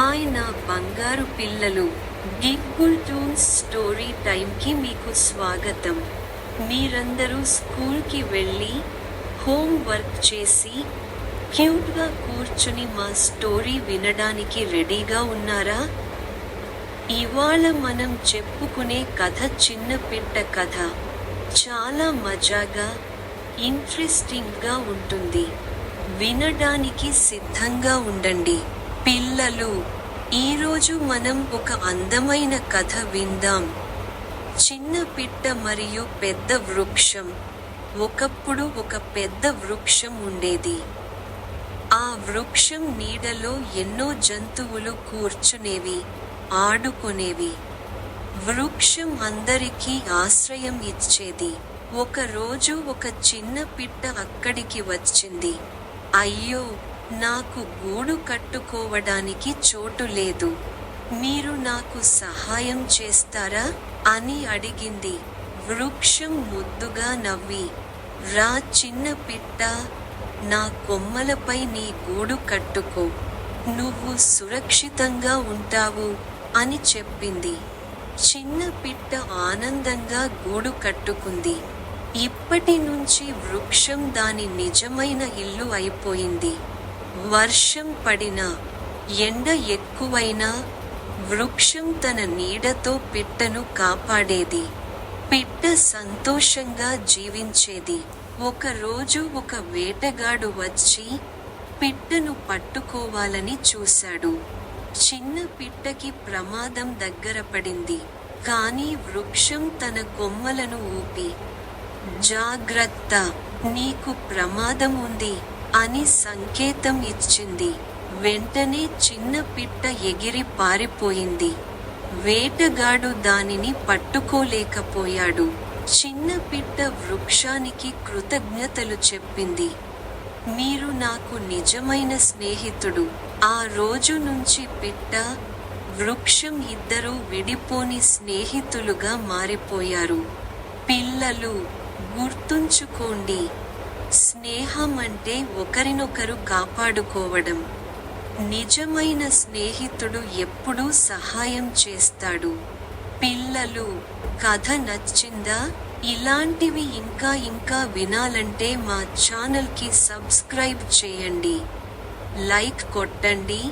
Hi నా బంగారు పిల్లలు. గిబ్బుల్ టూన్స్ స్టోరీ టైంకి మీకు స్వాగతం. మీరందరూ స్కూల్కి వెళ్ళి హోమ్ వర్క్ చేసి క్యూట్గా కూర్చుని మా స్టోరీ వినడానికి రెడీగా ఉన్నారా? ఇవాళ మనం చెప్పుకునే కథ చిన్న పిట్ట కథ. చాలా మజాగా ఇంట్రెస్టింగ్గా ఉంటుంది. వినడానికి సిద్ధంగా ఉండండి. పిల్లలు ఈరోజు మనం ఒక అందమైన కథ విందాం. చిన్న పిట్ట మరియు పెద్ద వృక్షం. ఒకప్పుడు ఒక పెద్ద వృక్షం ఉండేది. ఆ వృక్షం నీడలో ఎన్నో జంతువులు కూర్చునేవి ఆడుకునేవి. వృక్షం అందరికీ ఆశ్రయం ఇచ్చేది. ఒకరోజు ఒక చిన్న పిట్ట అక్కడికి వచ్చింది. అయ్యో నాకు గూడు కట్టుకోవడానికి చోటు లేదు. మీరు నాకు సహాయం చేస్తారా? అని అడిగింది. వృక్షం ముద్దుగా నవ్వి రా చిన్న పిట్ట నా కొమ్మలపై నీ గూడు కట్టుకో. నువ్వు సురక్షితంగా ఉంటావు అని చెప్పింది. చిన్న పిట్ట ఆనందంగా గూడు కట్టుకుంది. ఇప్పటి నుంచి వృక్షం దాని నిజమైన ఇల్లు అయిపోయింది. వర్షం పడినా ఎండ ఎక్కువైనా వృక్షం తన నీడతో పిట్టను కాపాడేది పిట్ట సంతోషంగా జీవించేది. ఒకరోజు ఒక వేటగాడు వచ్చి పిట్టను పట్టుకోవాలని చూశాడు. చిన్న పిట్టకి ప్రమాదం దగ్గర పడింది. కానీ వృక్షం తన కొమ్మలను ఊపి జాగ్రత్త నీకు ప్రమాదం ఉంది. అని సంకేతం ఇచ్చింది. వెంటనే చిన్న పిట్ట ఎగిరి పారిపోయింది. వేటగాడు దానిని పట్టుకోలేకపోయాడు. చిన్న పిట్ట వృక్షానికి కృతజ్ఞతలు చెప్పింది. మీరు నాకు నిజమైన స్నేహితుడు. ఆ రోజు నుంచి పిట్ట వృక్షం ఇద్దరూ విడిపోని స్నేహితులుగా మారిపోయారు. పిల్లలు గుర్తుంచుకోండి. స్నేహం అంటే ఒకరినొకరు కాపాడుకోవడం. నిజమైన స్నేహితుడు ఎప్పుడూ సహాయం చేస్తాడు. పిల్లలు కథ నచ్చిందా? ఇలాంటివి ఇంకా ఇంకా వినాలంటే మా ఛానల్కి సబ్స్క్రైబ్ చేయండి. లైక్ కొట్టండి.